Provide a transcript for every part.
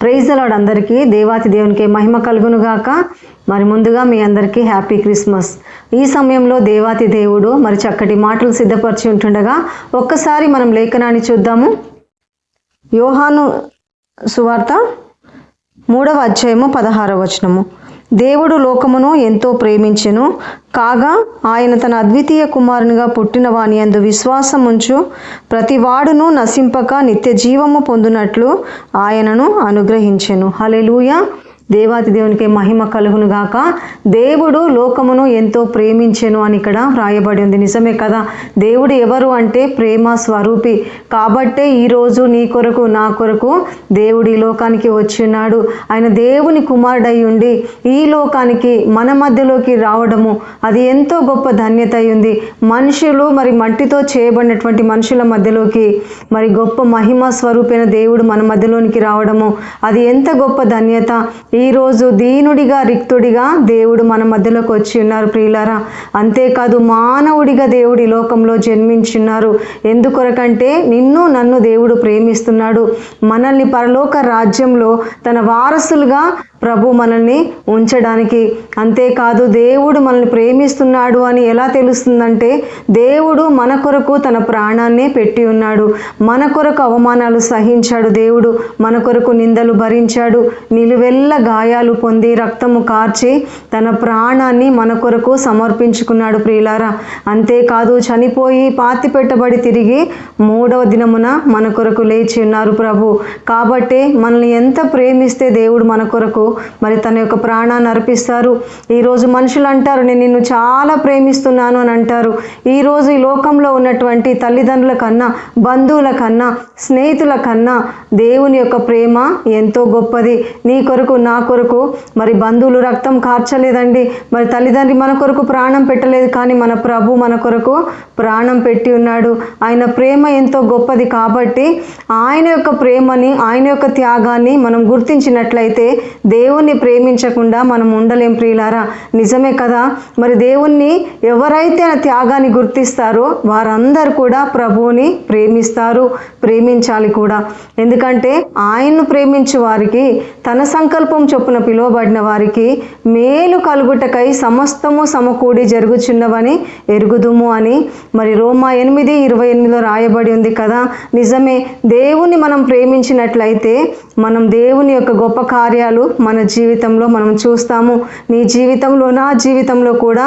Praise అలాడ్ అందరికీ. దేవాతి దేవునికి మహిమ కలుగును గాక మరి ముందుగా మీ అందరికీ హ్యాపీ క్రిస్మస్. ఈ సమయంలో దేవాతి దేవుడు మరి చక్కటి మాటలు సిద్ధపరిచి ఉంటుండగా ఒక్కసారి మనం లేఖనాన్ని చూద్దాము. యోహాను సువార్త మూడవ అధ్యాయము పదహారవ వచనము. దేవుడు లోకమును ఎంతో ప్రేమించెను. కాగా ఆయన తన అద్వితీయ కుమారునిగా పుట్టిన వాని అందు విశ్వాసం ఉంచు. ప్రతి నశింపక నిత్య జీవము పొందునట్లు ఆయనను అనుగ్రహించెను. హలెలూయ దేవాతి దేవునికి మహిమ కలుగును గాక. దేవుడు లోకమును ఎంతో ప్రేమించెను అని ఇక్కడ వ్రాయబడి ఉంది. నిజమే కదా? దేవుడు ఎవరు అంటే ప్రేమ స్వరూపి. కాబట్టే ఈరోజు నీ కొరకు నా కొరకు దేవుడు ఈ లోకానికి వచ్చినాడు. ఆయన దేవుని కుమారుడై ఉండి ఈ లోకానికి మన మధ్యలోకి రావడము అది ఎంతో గొప్ప ధన్యత అయింది మనుషులు మరి మట్టితో చేయబడినటువంటి మనుషుల మధ్యలోకి మరి గొప్ప మహిమ స్వరూపైన దేవుడు మన మధ్యలోనికి రావడము అది ఎంత గొప్ప ధన్యత. ఈరోజు దీనుడిగా రిక్తుడిగా దేవుడు మన మధ్యలోకి వచ్చి ఉన్నారు ప్రియులారా. అంతేకాదు మానవుడిగా దేవుడు ఈ లోకంలో జన్మించున్నారు. ఎందుకొరకంటే నిన్ను నన్ను దేవుడు ప్రేమిస్తున్నాడు. మనల్ని పరలోక రాజ్యంలో తన వారసులుగా ప్రభు మనల్ని ఉంచడానికి. అంతేకాదు దేవుడు మనల్ని ప్రేమిస్తున్నాడు అని ఎలా తెలుస్తుందంటే దేవుడు మన కొరకు తన ప్రాణాన్నే పెట్టి ఉన్నాడు. మన కొరకు అవమానాలు సహించాడు దేవుడు. మన కొరకు నిందలు భరించాడు. నిలువెల్ల గాయాలు పొంది రక్తము కార్చి తన ప్రాణాన్ని మన కొరకు సమర్పించుకున్నాడు ప్రియులారా. అంతేకాదు చనిపోయి పాతి పెట్టబడి తిరిగి మూడవ దినమున మన కొరకు లేచి ఉన్నారు ప్రభు. కాబట్టే మనల్ని ఎంత ప్రేమిస్తే దేవుడు మన కొరకు మరి తన యొక్క ప్రాణాన్ని అర్పిస్తారు. ఈరోజు మనుషులు అంటారు నేను నిన్ను చాలా ప్రేమిస్తున్నాను అని అంటారు. ఈరోజు ఈ లోకంలో ఉన్నటువంటి తల్లిదండ్రుల కన్నా బంధువుల కన్నా స్నేహితుల కన్నా దేవుని యొక్క ప్రేమ ఎంతో గొప్పది. నీ కొరకు నా కొరకు మరి బంధువులు రక్తం కార్చలేదండి. మరి తల్లిదండ్రి మన కొరకు ప్రాణం పెట్టలేదు కానీ మన ప్రభు మన కొరకు ప్రాణం పెట్టి ఉన్నాడు. ఆయన ప్రేమ ఎంతో గొప్పది కాబట్టి ఆయన యొక్క ప్రేమని ఆయన యొక్క త్యాగాన్ని మనం గుర్తించినట్లయితే దేవుణ్ణి ప్రేమించకుండా మనం ఉండలేం ప్రియులారా? నిజమే కదా? మరి దేవుణ్ణి ఎవరైతే ఆ త్యాగాన్ని గుర్తిస్తారో వారందరూ కూడా ప్రభువుని ప్రేమిస్తారు ప్రేమించాలి కూడా. ఎందుకంటే ఆయన్ను ప్రేమించు వారికి తన సంకల్పం చొప్పున పిలువబడిన వారికి మేలు కలుగుటకై సమస్తము సమకూడి జరుగుచున్నవని ఎరుగుదుము అని మరి రోమా ఎనిమిది ఇరవై ఎనిమిదిలో రాయబడి ఉంది కదా? నిజమే దేవుని మనం ప్రేమించినట్లయితే మనం దేవుని యొక్క గొప్ప కార్యాలు మన జీవితంలో మనం చూస్తాము. నీ జీవితంలో నా జీవితంలో కూడా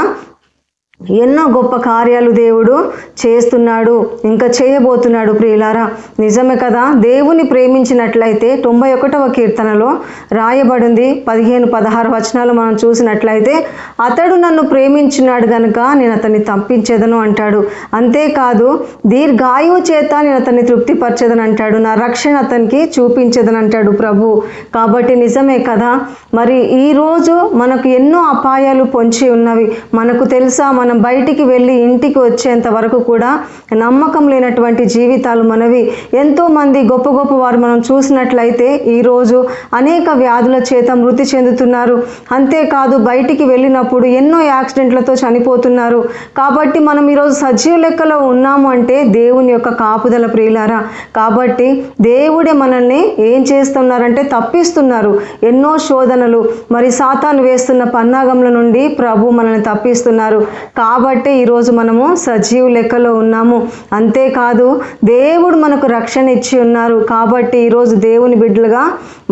ఎన్నో గొప్ప కార్యాలు దేవుడు చేస్తున్నాడు ఇంకా చేయబోతున్నాడు ప్రియులారా. నిజమే కదా దేవుని ప్రేమించినట్లయితే తొంభై ఒకటవ కీర్తనలో రాయబడింది. పదిహేను పదహారు వచనాలు మనం చూసినట్లయితే అతడు నన్ను ప్రేమించినాడు గనుక నేను అతన్ని తప్పించేదను అంటాడు. అంతేకాదు దీర్ఘాయువు చేత నేను అతన్ని తృప్తిపరచేదని అంటాడు. నా రక్షణ అతనికి చూపించేదని అంటాడు ప్రభు. కాబట్టి నిజమే కదా మరి ఈరోజు మనకు ఎన్నో అపాయాలు పొంచి ఉన్నవి. మనకు తెలుసా మన బయటికి వెళ్ళి ఇంటికి వచ్చేంత వరకు కూడా నమ్మకం లేనటువంటి జీవితాలు మనవి. ఎంతోమంది గొప్ప గొప్ప వారు మనం చూసినట్లయితే ఈరోజు అనేక వ్యాధుల చేత మృతి చెందుతున్నారు. అంతేకాదు బయటికి వెళ్ళినప్పుడు ఎన్నో యాక్సిడెంట్లతో చనిపోతున్నారు. కాబట్టి మనం ఈరోజు సజీవ లెక్కలో ఉన్నాము అంటే దేవుని యొక్క కాపుదల ప్రియులారా. కాబట్టి దేవుడే మనల్ని ఏం చేస్తున్నారంటే తప్పిస్తున్నారు. ఎన్నో శోధనలు. మరి సాతాను వేస్తున్న పన్నాగంల నుండి ప్రభు మనల్ని తప్పిస్తున్నారు. కాబట్టి ఈరోజు మనము సజీవ లెక్కలో ఉన్నాము. అంతేకాదు దేవుడు మనకు రక్షణ ఇచ్చి ఉన్నారు. కాబట్టి ఈరోజు దేవుని బిడ్డలుగా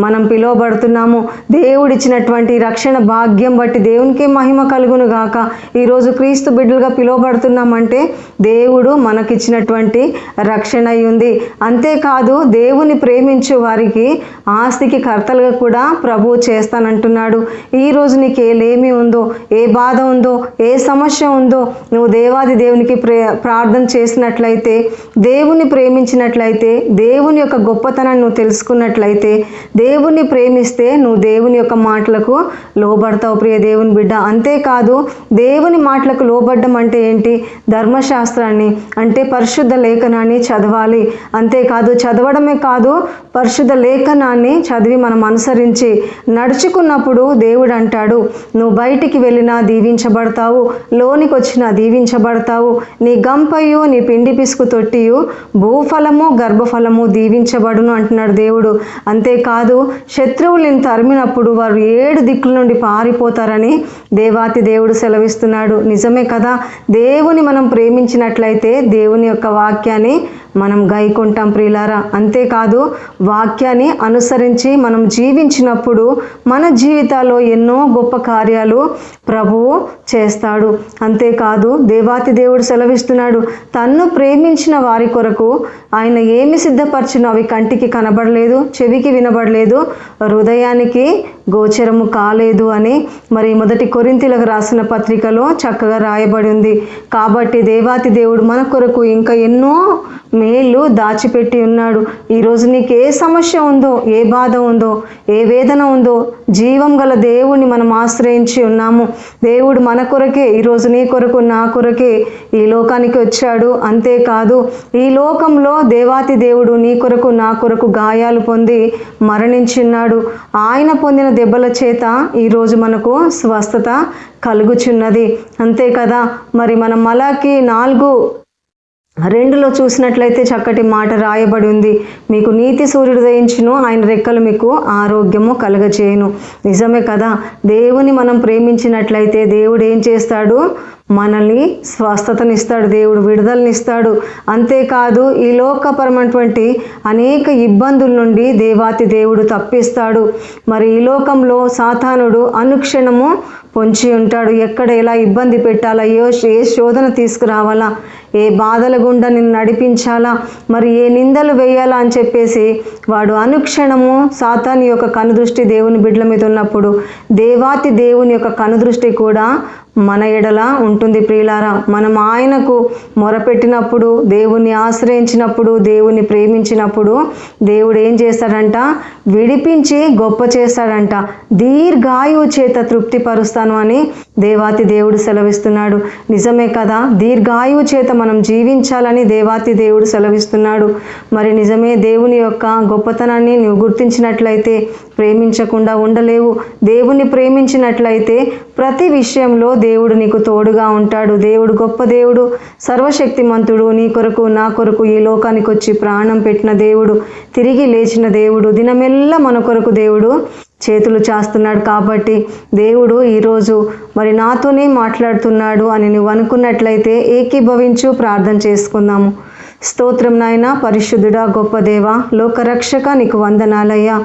మనం పిలువబడుతున్నాము. దేవుడిచ్చినటువంటి రక్షణ భాగ్యం బట్టి దేవునికి మహిమ కలుగును గాక. ఈరోజు క్రీస్తు బిడ్డలుగా పిలువబడుతున్నామంటే దేవుడు మనకిచ్చినటువంటి రక్షణ అయి ఉంది. అంతేకాదు దేవుని ప్రేమించు వారికి ఆస్తికి కర్తలుగా కూడా ప్రభు చేస్తానంటున్నాడు. ఈరోజు నీకు ఏలేమి ఉందో ఏ బాధ ఉందో ఏ సమస్య ఉందో నువ్వు దేవాది దేవునికి ప్రే ప్రార్థన చేసినట్లయితే దేవుని ప్రేమించినట్లయితే దేవుని యొక్క గొప్పతనాన్ని నువ్వు తెలుసుకున్నట్లయితే దేవుని ప్రేమిస్తే నువ్వు దేవుని యొక్క మాటలకు లోబడతావు ప్రియ దేవుని బిడ్డ. అంతేకాదు దేవుని మాటలకు లోబడ్డం అంటే ఏంటి? ధర్మశాస్త్రాన్ని అంటే పరిశుద్ధ లేఖనాన్ని చదవాలి. అంతేకాదు చదవడమే కాదు పరిశుద్ధ లేఖనాన్ని చదివి మనం అనుసరించి నడుచుకున్నప్పుడు దేవుడు అంటాడు నువ్వు బయటికి వెళ్ళినా దీవించబడతావు లో లోనికి వచ్చిన దీవించబడతావు. నీ గంపయు నీ పిండి పిసుకు తొట్టియు భూఫలము గర్భఫలము దీవించబడును అంటున్నాడు దేవుడు. అంతేకాదు శత్రువులు నేను తరిమినప్పుడు వారు ఏడు దిక్కుల నుండి పారిపోతారని దేవాతి దేవుడు సెలవిస్తున్నాడు. నిజమే కదా? దేవుని మనం ప్రేమించినట్లయితే దేవుని యొక్క వాక్యాన్ని మనం గైకుంటాం ప్రియులారా. అంతేకాదు వాక్యాన్ని అనుసరించి మనం జీవించినప్పుడు మన జీవితాల్లో ఎన్నో గొప్ప కార్యాలు ప్రభువు చేస్తాడు. అంతేకాదు దేవాతి దేవుడు సెలవిస్తున్నాడు. తన్ను ప్రేమించిన వారి కొరకు ఆయన ఏమి సిద్ధపరచునో అవి కంటికి కనబడలేదు చెవికి వినబడలేదు హృదయానికి గోచరము కాలేదు అని మరి మొదటి కొరింతీలకు రాసిన పత్రికలో చక్కగా రాయబడి ఉంది. కాబట్టి దేవాతి దేవుడు మన కొరకు ఇంకా ఎన్నో మేలు దాచిపెట్టి ఉన్నాడు. ఈరోజు నీకు ఏ సమస్య ఉందో ఏ బాధ ఉందో ఏ వేదన ఉందో జీవం గల దేవుని మనం ఆశ్రయించి ఉన్నాము. దేవుడు మన కొరకే ఈరోజు నీ కొరకు నా కొరకే ఈ లోకానికి వచ్చాడు. అంతేకాదు ఈ లోకంలో దేవాతి దేవుడు నీ కొరకు నా కొరకు గాయాలు పొంది మరణించున్నాడు ఆయన పొందిన దెబ్బల చేత ఈరోజు మనకు స్వస్థత కలుగుచున్నది. అంతే కదా? మరి మనం మలాకి నాలుగు రెండులో చూసినట్లయితే చక్కటి మాట రాయబడి ఉంది. మీకు నీతి సూర్యుడు దయించును ఆయన రెక్కలు మీకు ఆరోగ్యము కలగచేయును. నిజమే కదా? దేవుని మనం ప్రేమించినట్లయితే దేవుడు ఏం చేస్తాడు? మనల్ని స్వస్థతనిస్తాడు దేవుడు విడుదలనిస్తాడు. అంతేకాదు ఈ లోకపరమైనటువంటి అనేక ఇబ్బందుల నుండి దేవాతి దేవుడు తప్పిస్తాడు. మరి ఈ లోకంలో సాతానుడు అనుక్షణము పొంచి ఉంటాడు. ఎక్కడ ఎలా ఇబ్బంది పెట్టాలా ఏ ఏ శోధన తీసుకురావాలా ఏ బాధల గుండా నిన్ను నడిపించాలా మరి ఏ నిందలు వేయాలా అని చెప్పేసి వాడు అనుక్షణము సాతాని యొక్క కనుదృష్టి దేవుని బిడ్డల మీద ఉన్నప్పుడు దేవాతి దేవుని యొక్క కనుదృష్టి కూడా మన ఎడల ఉంటుంది ప్రియులారా. మనం ఆయనకు మొరపెట్టినప్పుడు దేవుణ్ణి ఆశ్రయించినప్పుడు దేవుణ్ణి ప్రేమించినప్పుడు దేవుడు ఏం చేస్తాడంట? విడిపించి గొప్ప చేస్తాడంట. దీర్ఘాయువు చేత తృప్తిపరుస్తాను అని దేవాతి దేవుడు సెలవిస్తున్నాడు. నిజమే కదా? దీర్ఘాయువు చేత మనం జీవించాలని దేవాతి దేవుడు సెలవిస్తున్నాడు. మరి నిజమే దేవుని యొక్క గొప్పతనాన్ని నువ్వు గుర్తించినట్లయితే ప్రేమించకుండా ఉండలేవు. దేవుని ప్రేమించినట్లయితే ప్రతి విషయంలో దేవుడు నీకు తోడుగా ఉంటాడు. దేవుడు గొప్ప దేవుడు సర్వశక్తిమంతుడు నీ కొరకు నా కొరకు ఈ లోకానికి వచ్చి ప్రాణం పెట్టిన దేవుడు తిరిగి లేచిన దేవుడు దినమెల్లా మన కొరకు దేవుడు చేతులు చేస్తున్నాడు. కాబట్టి దేవుడు ఈరోజు మరి నాతోనే మాట్లాడుతున్నాడు అని నువ్వు అనుకున్నట్లయితే ఏకీభవించు ప్రార్థన చేసుకుందాము. స్తోత్రం నాయన పరిశుద్ధుడా గొప్ప దేవ లోకరక్షక నీకు వందనాలయ్యా.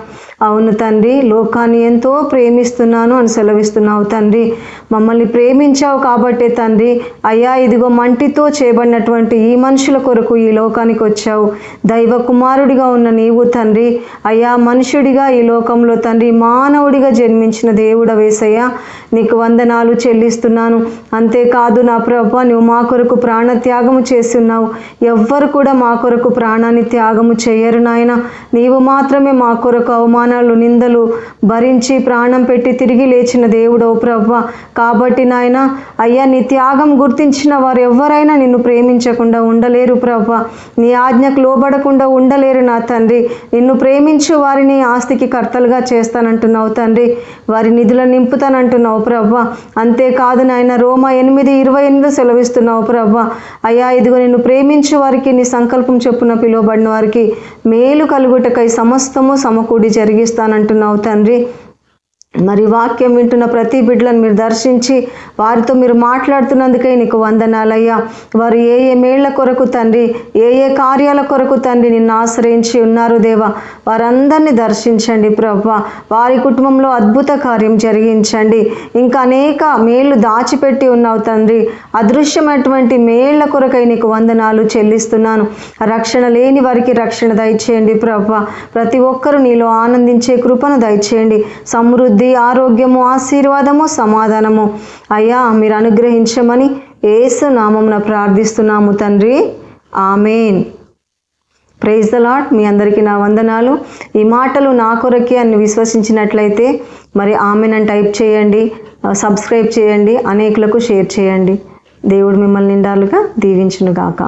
అవును తండ్రి లోకాన్ని ఎంతో ప్రేమిస్తున్నాను అని సెలవిస్తున్నావు తండ్రి. మమ్మల్ని ప్రేమించావు కాబట్టే తండ్రి అయ్యా ఇదిగో మంటితో చేయబడినటువంటి ఈ మనుషుల కొరకు ఈ లోకానికి వచ్చావు. దైవ కుమారుడిగా ఉన్న నీవు తండ్రి అయ్యా మనుషుడిగా ఈ లోకంలో తండ్రి మానవుడిగా జన్మించిన దేవుడ వేసయ్యా నీకు వందనాలు చెల్లిస్తున్నాను. అంతేకాదు నా ప్రభ నువ్వు మా కొరకు ప్రాణ త్యాగము చేస్తున్నావు. ఎవ్వరు కూడా మా కొరకు ప్రాణాన్ని త్యాగము చేయరు నాయన. నీవు మాత్రమే మా కొరకు అవమానాలు నిందలు భరించి ప్రాణం పెట్టి తిరిగి లేచిన దేవుడు ప్రభ కాబట్టి నాయన అయ్యా నీ త్యాగం గుర్తించిన వారు ఎవరైనా నిన్ను ప్రేమించకుండా ఉండలేరు ప్రభ నీ ఆజ్ఞకు లోబడకుండా ఉండలేరు నా తండ్రి. నిన్ను ప్రేమించు వారిని ఆస్తికి కర్తలుగా చేస్తానంటున్నావు తండ్రి. వారి నిధులను నింపుతానంటున్నావు ప్రభ అంతేకాదు నాయన రోమా ఎనిమిది ఇరవై ఎనిమిది సెలవిస్తున్నావు ప్రభ అయ్యా ఇదిగో నిన్ను ప్రేమించు వారికి నీ సంకల్పం చెప్పున పిలువబడిన వారికి మేలు కలుగుటకై సమస్తము సమకూడి జరిగిస్తానంటున్నావు తండ్రి. మరి వాక్యం వింటున్న ప్రతి బిడ్డలను మీరు దర్శించి వారితో మీరు మాట్లాడుతున్నందుకే నీకు వందనాలయ్యా. వారు ఏ ఏ మేళ్ళ కొరకు తండ్రి ఏ ఏ కార్యాల కొరకు తండ్రి నిన్ను ఆశ్రయించి ఉన్నారు దేవా? వారందరినీ దర్శించండి ప్రభా. వారి కుటుంబంలో అద్భుత కార్యం జరిగించండి. ఇంకా అనేక మేళ్ళు దాచిపెట్టి ఉన్నావు తండ్రి. అదృశ్యమైనటువంటి మేళ్ళ కొరకై నీకు వందనాలు చెల్లిస్తున్నాను. రక్షణ లేని వారికి రక్షణ దయచేయండి ప్రభా. ప్రతి ఒక్కరూ నీలో ఆనందించే కృపను దయచేయండి. సమృద్ధి సమృద్ధి ఆరోగ్యము ఆశీర్వాదము సమాధానము. అయ్యా మీరు అనుగ్రహించమని ఏసు నామమున ప్రార్థిస్తున్నాము తండ్రి. ఆమెన్. ప్రైజ్ ద లాట్ మీ అందరికీ నా వందనాలు. ఈ మాటలు నా కొరకే అని విశ్వసించినట్లయితే మరి ఆమెనని టైప్ చేయండి సబ్స్క్రైబ్ చేయండి అనేకులకు షేర్ చేయండి. దేవుడు మిమ్మల్ని నిండాలుగా దీవించునుగాక.